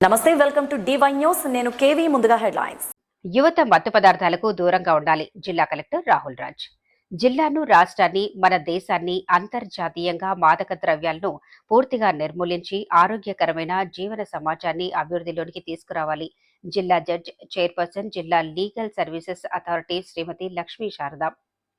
నమస్తే welcome to DY news నేను KV ముందుగా హెడ్లైన్స్. యువత మత్తు పదార్థాలకు దూరంగా ఉండాలి జిల్లా కలెక్టర్ రాహుల్ రాజ్. జిల్లాను రాష్ట్రాన్ని మన దేశాన్ని అంతర్జాతీయంగా మాదక ద్రవ్యాలను పూర్తిగా నిర్మూలించి ఆరోగ్యకరమైన జీవన సమాజాన్ని అభివృద్ధిలోనికి తీసుకురావాలి. జిల్లా జడ్జ్ చైర్పర్సన్ జిల్లా legal services authority Shrimati Lakshmi Sharada.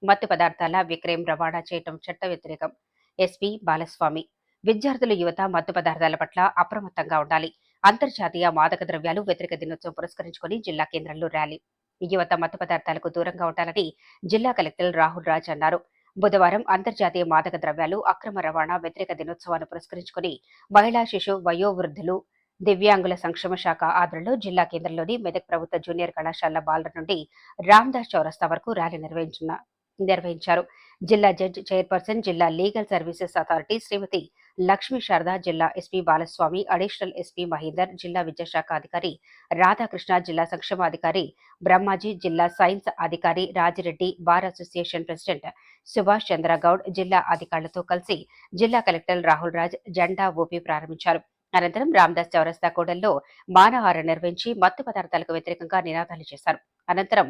మత్తు పదార్థాల విక్రయం రవాణా చేయటం చట్ట వ్యతిరేకం. ఎస్పీ బాలస్వామి. విద్యార్థులు యువత మత్తు పదార్థాల పట్ల అప్రమత్తంగా ఉండాలి. అంతర్జాతీయ మాదక ద్రవ్యాలు వ్యతిరేక దినోత్సవం పురస్కరించుకుని జిల్లా కేంద్రంలో ర్యాలీ. యువత మత్తు పదార్థాలకు దూరంగా ఉండాలని జిల్లా కలెక్టర్ రాహుల్ రాజ్ అన్నారు. బుధవారం అంతర్జాతీయ మాదక ద్రవ్యాలు అక్రమ రవాణా వ్యతిరేక దినోత్సవాన్ని పురస్కరించుకుని మహిళా శిశు వయోవృద్ధులు దివ్యాంగుల సంక్షేమ శాఖ ఆధ్వర్యంలో జిల్లా కేంద్రంలోని మెదక్ ప్రభుత్వ జూనియర్ కళాశాల బాలుర నుండి రామ్దాస్ చౌరస్తా వరకు ర్యాలీ నిర్వహించిన నిర్వహించారు. జిల్లా జడ్జ్ చైర్పర్సన్ జిల్లా legal services authority Shrimati Lakshmi Sharada జిల్లా SP Balaswamy additional SP Mahender జిల్లా విద్యాశాఖ అధికారి రాధాకృష్ణ జిల్లా సంక్షేమాధికారి బ్రహ్మాజీ జిల్లా సైన్స్ అధికారి Rajireddy bar association president Subhash Chandragoud జిల్లా అధికారులతో కలిసి జిల్లా కలెక్టర్ రాహుల్ రాజ్ జెండా ఊపి ప్రారంభించారు. అనంతరం రామ్దాస్ చౌరస్తా కూడల్లో మానహారం నిర్వహించి మత్తు పదార్థాలకు వ్యతిరేకంగా నినాదాలు చేశారు. అనంతరం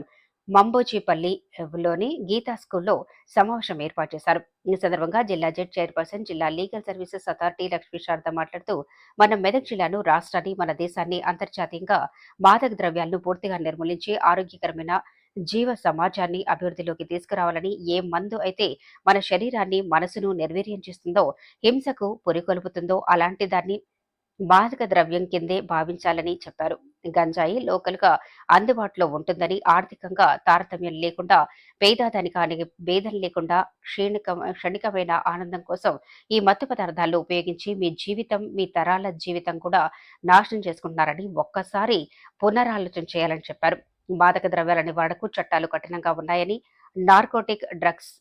మంబోచిపల్లిలోని గీతా స్కూల్లో సమావేశం ఏర్పాటు చేశారు. ఈ సందర్భంగా జిల్లా జెడ్ చైర్పర్సన్ జిల్లా legal services authority Lakshmi Sharada మాట్లాడుతూ మన మెదక్ జిల్లాను రాష్ట్రాన్ని మన దేశాన్ని అంతర్జాతీయంగా మాదక ద్రవ్యాలను పూర్తిగా నిర్మూలించి ఆరోగ్యకరమైన జీవ సమాజాన్ని అభివృద్ధిలోకి తీసుకురావాలని ఏ మందు అయితే మన శరీరాన్ని మనసును నిర్వీర్యం చేస్తుందో హింసకు పురికొల్పుతుందో అలాంటి దాన్ని మాదక ద్రవ్యం కిందే భావించాలని చెప్పారు. గంజాయి లోకల్గా అందుబాటులో ఉంటుందని ఆర్థికంగా తారతమ్యం లేకుండా పేదధనికానికి భేదం లేకుండా క్షీణిక క్షణికమైన ఆనందం కోసం ఈ మత్తు పదార్థాలు ఉపయోగించి మీ జీవితం మీ తరాల జీవితం కూడా నాశనం చేసుకుంటున్నారని ఒక్కసారి పునరాలోచన చేయాలని చెప్పారు. మాదక ద్రవ్యాల నివారణకు చట్టాలు కఠినంగా ఉన్నాయని నార్కోటిక్ డ్రగ్స్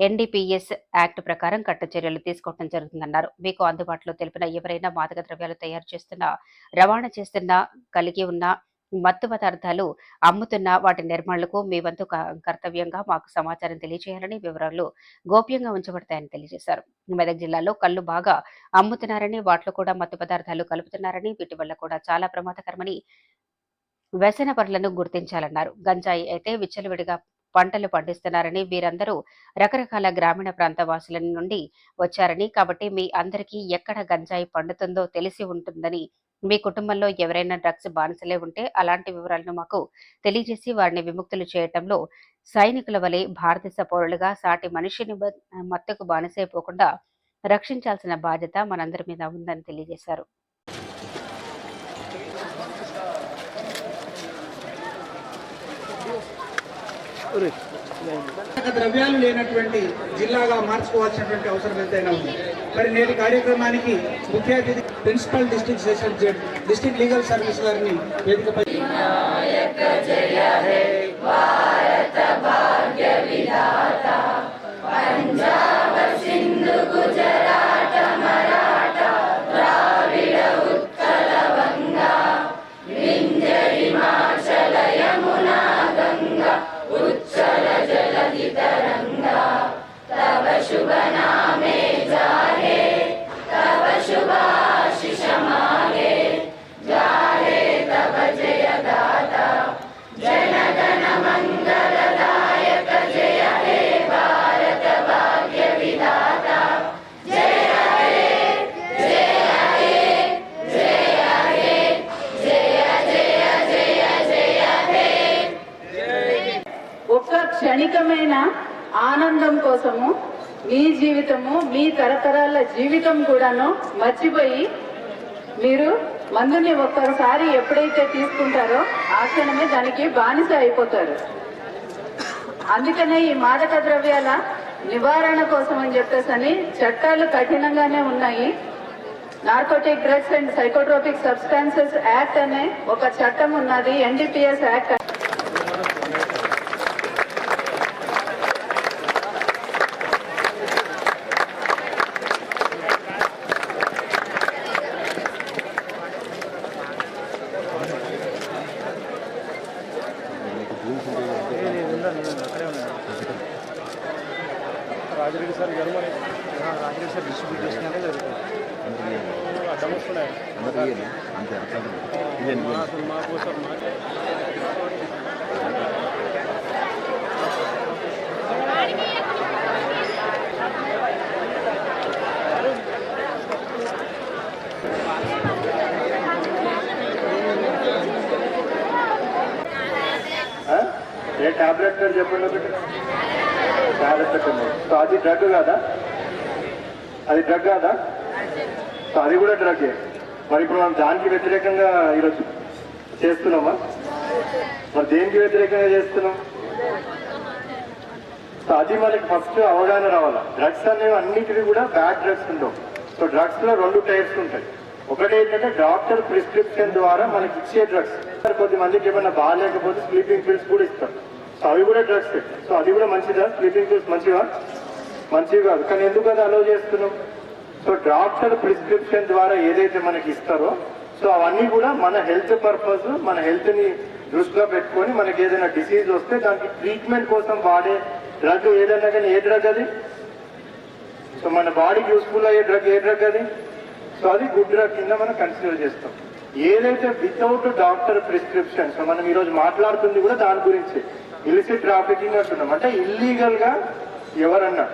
ఎన్డీపీఎస్ యాక్ట్ ప్రకారం కట్టు చర్యలు తీసుకోవడం జరుగుతుందన్నారు. మీకు అందుబాటులో తెలిపిన ఎవరైనా మాదక ద్రవ్యాలు తయారు చేస్తున్న రవాణా చేస్తున్న కలిగి ఉన్న మత్తు పదార్థాలు అమ్ముతున్న వాటి నిర్మాణలకు మీ వంతు క- కర్తవ్యంగా మాకు సమాచారం తెలియజేయాలని వివరాలు గోప్యంగా ఉంచబడతాయని తెలియజేశారు. మెదక్ జిల్లాలో కళ్ళు బాగా అమ్ముతున్నారని వాటిలో కూడా మత్తు పదార్థాలు కలుపుతున్నారని వీటి వల్ల కూడా చాలా ప్రమాదకరమని వ్యసన పనులను గుర్తించాలన్నారు. గంజాయి అయితే విచ్చలవిడిగా పంటలు పండిస్తున్నారని వీరందరూ రకరకాల గ్రామీణ ప్రాంత వాసుల నుండి వచ్చారని. కాబట్టి మీ అందరికీ ఎక్కడ గంజాయి పండుతుందో తెలిసి ఉంటుందని మీ కుటుంబంలో ఎవరైనా డ్రగ్స్ బానిసలే ఉంటే అలాంటి వివరాలను మాకు తెలియజేసి వారిని విముక్తులు చేయటంలో సైనికుల వలె భారతదేశ పౌరులుగా సాటి మనిషిని మత్తుకు బానిసైపోకుండా రక్షించాల్సిన బాధ్యత మనందరి మీద ఉందని తెలియజేశారు. ద్రవ్యాలు లేనటువంటి జిల్లాగా మార్చుకోవాల్సినటువంటి అవసరం ఎంతైనా ఉంది. మరి నేటి కార్యక్రమానికి ముఖ్య అతిథి principal district session judge district legal service గారిని వేదికపై పంజాబ్ క్షణికమైన ఆనందం కోసము మీ జీవితము మీ తరతరాల జీవితం కూడాను మర్చిపోయి మీరు మందుని ఒక్కసారి ఎప్పుడైతే తీసుకుంటారో ఆ క్షణమే దానికి బానిస అయిపోతారు. అందుకనే ఈ మాదక ద్రవ్యాల నివారణ కోసం అని చెప్పేసి అని చట్టాలు కఠినంగానే ఉన్నాయి. Narcotic drugs and psychotropic substances act అనే ఒక చట్టం ఉన్నది ఎన్డీపీఎస్ యాక్ట్ రాజరెడ్డి సార్ గారు మరి రాజరెడ్డి సార్ డిస్ట్రిబ్యూట్ చేసినాకే జరుగుతుంది ఏ టాబ్లెట్ అని చెప్పండి ఒకటి టాబ్లెట్ సో అది డ్రగ్ కాదా? అది డ్రగ్ కాదా? సో అది కూడా డ్రగ్ మరి ఇప్పుడు మనం దానికి వ్యతిరేకంగా ఈరోజు చేస్తున్నామా? మరి దేనికి వ్యతిరేకంగా చేస్తున్నాం? సో అది మనకి ఫస్ట్ అవగాహన రావాలా? డ్రగ్స్ అనేవి అన్నిటినీ కూడా బ్యాడ్ డ్రగ్స్ ఉండవు. సో డ్రగ్స్లో రెండు టైప్స్ ఉంటాయి. ఒకటి ఏంటంటే డాక్టర్ ప్రిస్క్రిప్షన్ ద్వారా మనకి ఇచ్చే డ్రగ్స్ కొద్ది మందికి ఏమైనా బాగాలేకపోతే స్లీపింగ్ పిల్స్ కూడా ఇస్తారు. అవి కూడా డ్రగ్స్ సో అది కూడా మంచిదా? స్లీపింగ్ పిల్స్ మంచివా? మంచివి కాదు. కానీ ఎందుకు అది అలో చేస్తున్నాం? సో డాక్టర్ ప్రిస్క్రిప్షన్ ద్వారా ఏదైతే మనకి ఇస్తారో సో అవన్నీ కూడా మన హెల్త్ పర్పస్ మన హెల్త్ని దృష్టిలో పెట్టుకొని మనకి ఏదైనా డిసీజ్ వస్తే దానికి ట్రీట్మెంట్ కోసం వాడే డ్రగ్ ఏదైనా కానీ ఏ డ్రగ్ అది? సో మన బాడీకి యూస్ఫుల్ అయ్యే డ్రగ్ ఏ డ్రగ్ అది? సో అది గుడ్ డ్రగ్ కింద మనం కన్సిడర్ చేస్తాం. ఏదైతే వితౌట్ డాక్టర్ ప్రిస్క్రిప్షన్స్ మనం ఈరోజు మాట్లాడుతుంది కూడా దాని గురించి. ఇలిసిట్ ట్రాఫికింగ్ అంటున్నాం. అంటే ఇల్లీగల్గా ఎవరన్నా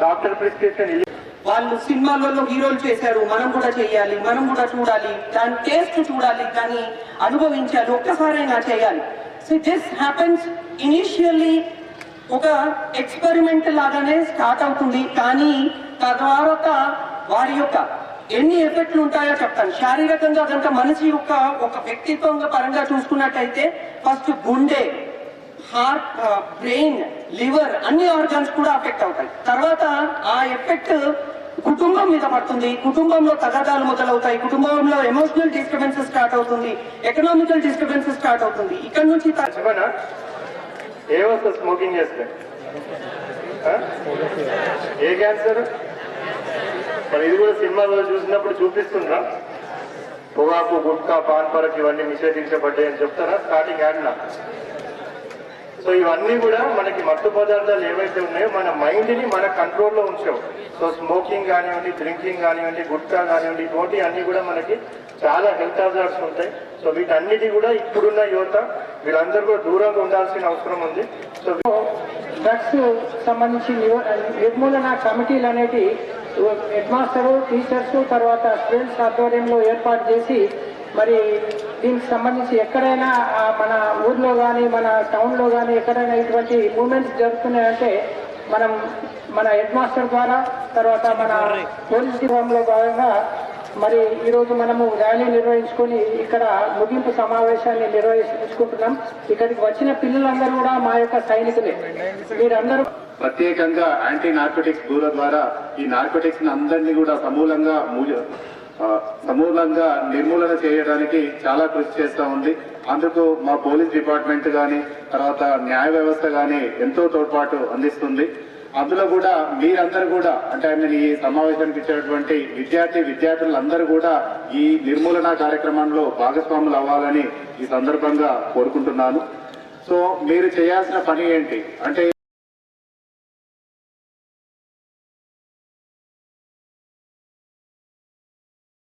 డాక్టర్ ప్రిస్క్రిప్షన్ వాళ్ళు సినిమాలలో హీరోలు చేశారు. మనం కూడా చేయాలి మనం కూడా చూడాలి దాని టేస్ట్ చూడాలి కానీ అనుభవించాలి ఒక్కసారైనా చేయాలి. సో దిస్ హ్యాపెన్స్ ఇనిషియల్లీ ఒక ఎక్స్పెరిమెంట్ లాగానే స్టార్ట్ అవుతుంది. కానీ తర్వాత వారి యొక్క ఎన్ని ఎఫెక్ట్లు ఉంటాయో చెప్తాను. శారీరకంగా కనుక మనిషి యొక్క ఒక వ్యక్తిత్వంగా పరంగా చూసుకున్నట్టయితే ఫస్ట్ గుండె హార్ట్ బ్రెయిన్ లివర్ అన్ని ఆర్గాన్స్ కూడా అఫెక్ట్ అవుతాయి. తర్వాత ఆ ఎఫెక్ట్ కుటుంబం మీద పడుతుంది. కుటుంబంలో తగాదాలు మొదలవుతాయి. కుటుంబంలో ఎమోషనల్ డిస్టర్బెన్సెస్ స్టార్ట్ అవుతుంది. ఎకనామికల్ డిస్టర్బెన్సెస్ స్టార్ట్ అవుతుంది. ఇక్కడ నుంచి ఏ వస్తుంది? స్మోకింగ్ చేస్తే? ఏ క్యాన్సర్ మరి ఇది కూడా సినిమాలో చూసినప్పుడు చూపిస్తుందా? పొగాకు గుట్కా పాన్ పరక్ ఇవన్నీ నిషేధించబడ్డాయి అని చెప్తారా? స్టార్టింగ్ యాడ్నా సో ఇవన్నీ కూడా మనకి మత్తు పదార్థాలు ఏవైతే ఉన్నాయో మన మైండ్ని మన కంట్రోల్లో ఉంచావు. సో స్మోకింగ్ కానివ్వండి డ్రింకింగ్ కానివ్వండి గుట్కా కానివ్వండి ఇటువంటి అన్నీ కూడా మనకి చాలా హెల్త్ హాజార్డ్స్ ఉంటాయి. సో వీటన్నిటి కూడా ఇప్పుడున్న యువత వీళ్ళందరూ కూడా దూరంగా ఉండాల్సిన అవసరం ఉంది. సో డ్రగ్స్ సంబంధించి నిర్మూలన కమిటీలు అనేటి హెడ్ మాస్టరు టీచర్స్ తర్వాత స్టూడెంట్స్ ఆధ్వర్యంలో ఏర్పాటు చేసి మరి దీనికి సంబంధించి ఎక్కడైనా మన ఊర్లో కానీ మన టౌన్లో కానీ ఎక్కడైనా ఇటువంటి మూమెంట్స్ జరుగుతున్నాయంటే మనం మన హెడ్ మాస్టర్ ద్వారా తర్వాత మన పోలీస్ డిపార్ట్మెంట్లో భాగంగా మరి ఈరోజు మనము ర్యాలీ నిర్వహించుకొని ఇక్కడ ముగింపు సమావేశాన్ని నిర్వహించుకుంటున్నాం. ఇక్కడికి వచ్చిన పిల్లలందరూ కూడా మా యొక్క సైనికులే. మీరందరూ ప్రత్యేకంగా యాంటీ నార్కోటిక్స్ బ్యూరో ద్వారా ఈ నార్కోటిక్స్ అందరినీ కూడా సమూలంగా సమూలంగా నిర్మూలన చేయడానికి చాలా కృషి చేస్తూ ఉంది. అందుకు మా పోలీస్ డిపార్ట్మెంట్ కానీ తర్వాత న్యాయ వ్యవస్థ కానీ ఎంతో తోడ్పాటు అందిస్తుంది. అందులో కూడా మీరందరూ కూడా అంటే నేను ఈ సమావేశానికి ఇచ్చినటువంటి విద్యార్థి విద్యార్థులందరూ కూడా ఈ నిర్మూలన కార్యక్రమంలో భాగస్వాములు అవ్వాలని ఈ సందర్భంగా కోరుకుంటున్నాను. సో మీరు చేయాల్సిన పని ఏంటి? అంటే